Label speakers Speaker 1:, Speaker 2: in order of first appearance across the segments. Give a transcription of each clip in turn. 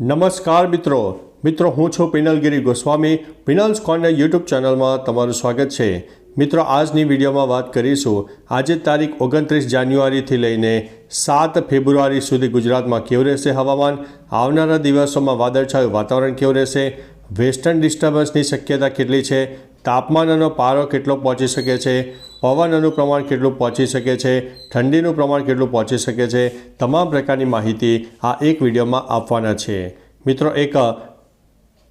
Speaker 1: નમસ્કાર મિત્રો. મિત્રો, હું છું પિનલગીરી ગોસ્વામી. પિનલ્સ કોર્નર યુટ્યુબ ચેનલમાં તમારું સ્વાગત છે. મિત્રો, આજની વિડીયોમાં વાત કરીશું. આજે તારીખ ઓગણત્રીસ જાન્યુઆરીથી લઈને સાત ફેબ્રુઆરી સુધી ગુજરાતમાં કેવું રહેશે હવામાન? આવનારા દિવસોમાં વાદળછાયું વાતાવરણ કેવું રહેશે? વેસ્ટર્ન ડિસ્ટર્બન્સની શક્યતા કેટલી છે? તાપમાનનો પારો કેટલો પહોંચી શકે છે? પવનનું પ્રમાણ કેટલું પહોંચી શકે છે, ઠંડીનું પ્રમાણ કેટલું પહોંચી શકે છે, તમામ પ્રકારની માહિતી આ એક વિડીયોમાં આપવાના છે. મિત્રો, એક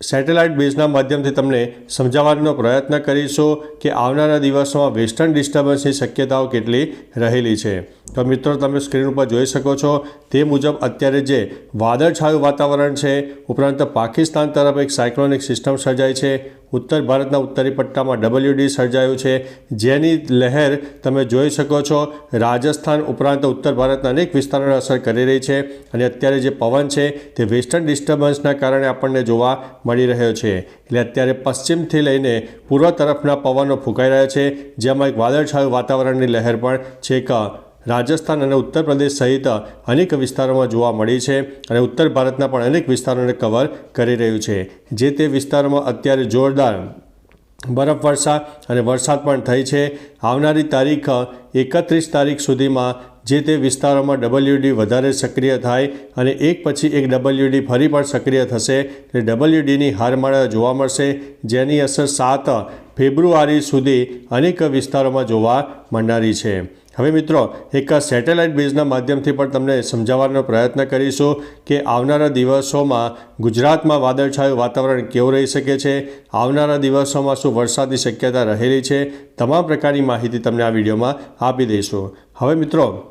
Speaker 1: સેટેલાઇટ બેઝના માધ્યમથી તમને સમજાવવાનો પ્રયત્ન કરીશું કે આવનારા દિવસોમાં વેસ્ટર્ન ડિસ્ટર્બન્સની શક્યતાઓ કેટલી રહેલી છે. તો મિત્રો, તમે સ્ક્રીન ઉપર જોઈ શકો છો, તે મુજબ અત્યારે જે વાદળછાયું વાતાવરણ છે, ઉપરાંત પાકિસ્તાન તરફ એક સાયક્લોનિક સિસ્ટમ સર્જાઈ છે, ઉત્તર ભારતના ઉત્તરી પટ્ટામાં ડબલ્યુડી સર્જાયું છે, જેની લહેર તમે જોઈ શકો છો, રાજસ્થાન ઉપરાંત ઉત્તર ભારતના અનેક વિસ્તારોને અસર કરી રહી છે, અને અત્યારે જે પવન છે, તે વેસ્ટર્ન ડિસ્ટર્બન્સના કારણે આપણને જોવા મળી રહ્યો છે. એટલે અત્યારે પશ્ચિમથી લઈને પૂર્વ તરફના પવનો ફૂંકાઈ રહ્યા છે, જેમાં એક વાદળછાયું વાતાવરણની લહેર પણ છેક રાજસ્થાન અને ઉત્તર પ્રદેશ સહિત અનેક વિસ્તારોમાં જોવા મળી છે અને ઉત્તર ભારતના પણ અનેક વિસ્તારોને કવર કરી રહ્યું છે. જે તે વિસ્તારોમાં અત્યારે જોરદાર બરફવર્ષા અને વરસાદ પણ થઈ છે. આવનારી તારીખ એકત્રીસ તારીખ સુધીમાં જે તે વિસ્તારોમાં ડબલ્યુડી વધારે સક્રિય થાય અને એક પછી એક ડબલ્યુડી ફરી પણ સક્રિય થશે. એટલે ડબલ્યુડીની હારમાળા જોવા મળશે. જેની અસર સાત ફેબ્રુઆરી સુધી અનેક વિસ્તારોમાં જોવા મળનારી છે. હવે મિત્રો, એક સેટેલાઇટ બેઝના માધ્યમથી પણ તમને સમજાવવાનો પ્રયત્ન કરીશું કે આવનારા દિવસોમાં ગુજરાતમાં વાદળછાયું વાતાવરણ કેવું રહી શકે છે? આવનારા દિવસોમાં શું વરસાદની શક્યતા રહેલી છે? તમામ પ્રકારની માહિતી તમને આ વિડીયોમાં આપી દઈશું. હવે મિત્રો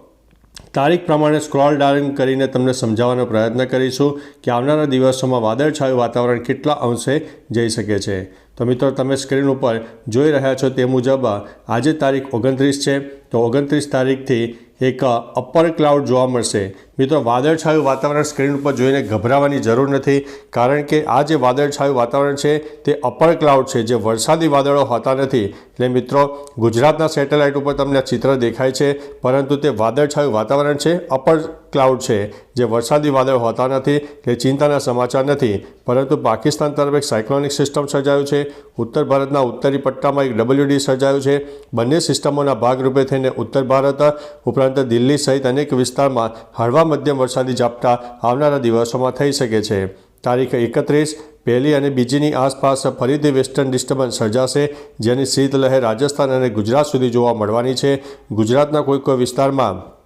Speaker 1: તારીખ પ્રમાણે સ્ક્રોલ ડાઉન કરીને તમને સમજાવવાનો પ્રયત્ન કરીશું કે આવનારા દિવસોમાં વાદળછાયું વાતાવરણ કેટલા અંશે જઈ શકે છે. તો મિત્રો, તમે સ્ક્રીન ઉપર જોઈ રહ્યા છો તે મુજબ, આજે તારીખ ઓગણત્રીસ છે. તો ઓગણત્રીસ તારીખથી એક અપર ક્લાઉડ જોવા મળશે. મિત્રો વાદળછાયું વાતાવરણ સ્ક્રીન ઉપર જોઈને ગભરાવાની જરૂર નથી, કારણ કે આ જે વાદળછાયું વાતાવરણ છે, તે અપર ક્લાઉડ છે, જે વરસાદી વાદળો હોતા નથી. એટલે મિત્રો, ગુજરાતના સેટેલાઇટ ઉપર તમને ચિત્ર દેખાય છે, પરંતુ તે વાદળછાયું વાતાવરણ છે, અપર ક્લાઉડ છે, જે વરસાદી વાદળ હોતા નથી, એટલે ચિંતાના સમાચાર નથી. પરંતુ પાકિસ્તાન તરફ એક સાયક્લોનિક સિસ્ટમ સર્જાયું છે, ઉત્તર ભારતના ઉત્તરી પટ્ટામાં એક ડબલ્યુડી સર્જાયું છે, બંને સિસ્ટમોના ભાગરૂપે થઈને ઉત્તર ભારત, ઉપરાંત દિલ્હી સહિત અનેક વિસ્તારમાં હળવા મધ્યમ વરસાદી ઝાપટા આવનારા દિવસોમાં થઈ શકે છે. તારીખ એકત્રીસ, પહેલી અને બીજીની આસપાસ ફરીથી વેસ્ટર્ન ડિસ્ટર્બન્સ સર્જાશે, જેની શીતલહેર રાજસ્થાન અને ગુજરાત સુધી જોવા મળવાની છે. ગુજરાતના કોઈ કોઈ વિસ્તારમાં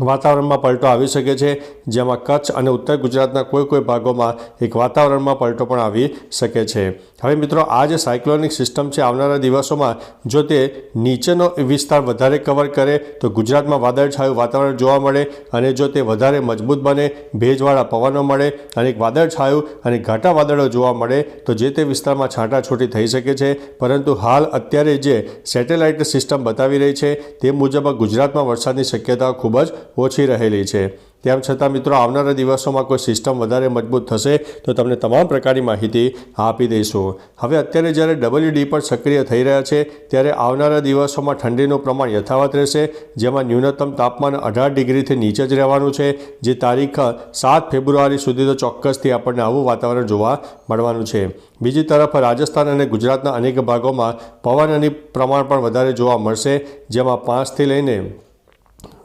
Speaker 1: વાતાવરણમાં પલટો આવી શકે છે, જેમાં કચ્છ અને ઉત્તર ગુજરાતના કોઈ કોઈ ભાગોમાં એક વાતાવરણમાં પલટો પણ આવી શકે છે. હવે મિત્રો, આ જે સાયક્લોનિક સિસ્ટમ છે, આવનારા દિવસોમાં જો તે નીચેનો વિસ્તાર વધારે કવર કરે, તો ગુજરાતમાં વાદળછાયું વાતાવરણ જોવા મળે અને જો તે વધારે મજબૂત બને, ભેજવાળા પવનો મળે અને એક વાદળછાયું અને ઘાટા વાદળો જોવા મળે, તો જે તે વિસ્તારમાં છાંટાછૂટી થઈ શકે છે. પરંતુ હાલ અત્યારે જે સેટેલાઇટ સિસ્ટમ બતાવી રહી છે, તે મુજબ ગુજરાતમાં વરસાદની શક્યતા ખૂબ જ ઓછી રહેલી છે. તેમ છતાં મિત્રો, આવનારા દિવસોમાં કોઈ સિસ્ટમ વધારે મજબૂત થશે તો તમને તમામ પ્રકારની માહિતી આપી દઈશું. હવે અત્યારે જ્યારે ડબલ્યુડી પર સક્રિય થઈ રહ્યા છે, ત્યારે આવનારા દિવસોમાં ઠંડીનું પ્રમાણ યથાવત રહેશે, જેમાં ન્યૂનતમ તાપમાન અઢાર ડિગ્રીથી નીચે જ રહેવાનું છે, જે તારીખ સાત ફેબ્રુઆરી સુધી તો ચોક્કસથી આપણને આવું વાતાવરણ જોવા મળવાનું છે. બીજી તરફ રાજસ્થાન અને ગુજરાતના અનેક ભાગોમાં પવનની પ્રમાણ પણ વધારે જોવા મળશે, જેમાં પાંચથી લઈને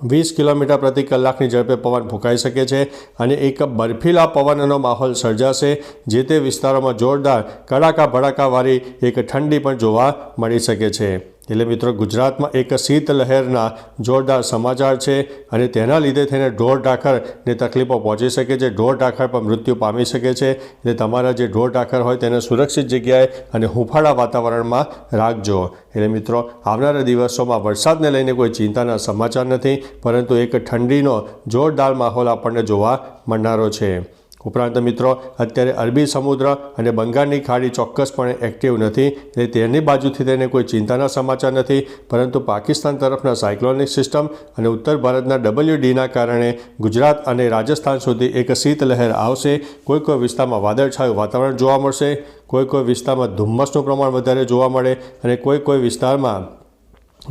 Speaker 1: વીસ કિલોમીટર પ્રતિ કલાકની ઝડપે પવન ફૂંકાઈ શકે છે અને એક બર્ફીલા પવનનો માહોલ સર્જાશે, જે તે વિસ્તારોમાં જોરદાર કડાકા ભડાકાવાળી એક ઠંડી પણ જોવા મળી શકે છે. એટલે મિત્રો, ગુજરાતમાં એક શીત લહેરના જોરદાર સમાચાર છે અને તેના લીધે થઈને ઢોર ઢાખરને તકલીફો પહોંચી શકે છે. ઢોર ઢાખર પણ મૃત્યુ પામી શકે છે એટલે તમારા જે ઢોર ઢાખર હોય તેને સુરક્ષિત જગ્યાએ અને હુંફાળા વાતાવરણમાં રાખજો. એટલે મિત્રો, આવનારા દિવસોમાં વરસાદને લઈને કોઈ ચિંતાના સમાચાર નથી, પરંતુ એક ઠંડીનો જોરદાર માહોલ આપણને જોવા મળનારો છે. ઉપરાંત મિત્રો, અત્યારે અરબી સમુદ્ર અને બંગાળની ખાડી ચોક્કસપણે એક્ટિવ નથી એટલે તેની બાજુથી તેને કોઈ ચિંતાના સમાચાર નથી. પરંતુ પાકિસ્તાન તરફના સાયક્લોનિક સિસ્ટમ અને ઉત્તર ભારતના ડબલ્યુડીના કારણે ગુજરાત અને રાજસ્થાન સુધી એક શીતલહેર આવશે. કોઈ કોઈ વિસ્તારમાં વાદળછાયું વાતાવરણ જોવા મળશે, કોઈ કોઈ વિસ્તારમાં ધુમ્મસનું પ્રમાણ વધારે જોવા મળે અને કોઈ કોઈ વિસ્તારમાં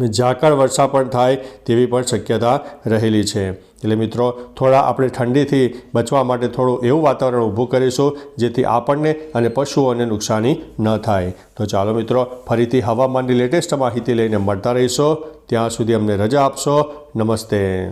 Speaker 1: ઝાકળ વર્ષા પણ થાય તેવી પણ શક્યતા રહેલી છે. એટલે મિત્રો, થોડા આપણે ઠંડીથી બચવા માટે થોડું એવું વાતાવરણ ઊભું કરીશું, જેથી આપણને અને પશુઓને નુકસાની ન થાય. તો ચાલો મિત્રો, ફરીથી હવામાનની લેટેસ્ટ માહિતી લઈને મળતા રહીશો. ત્યાં સુધી અમને રજા આપશો. નમસ્તે.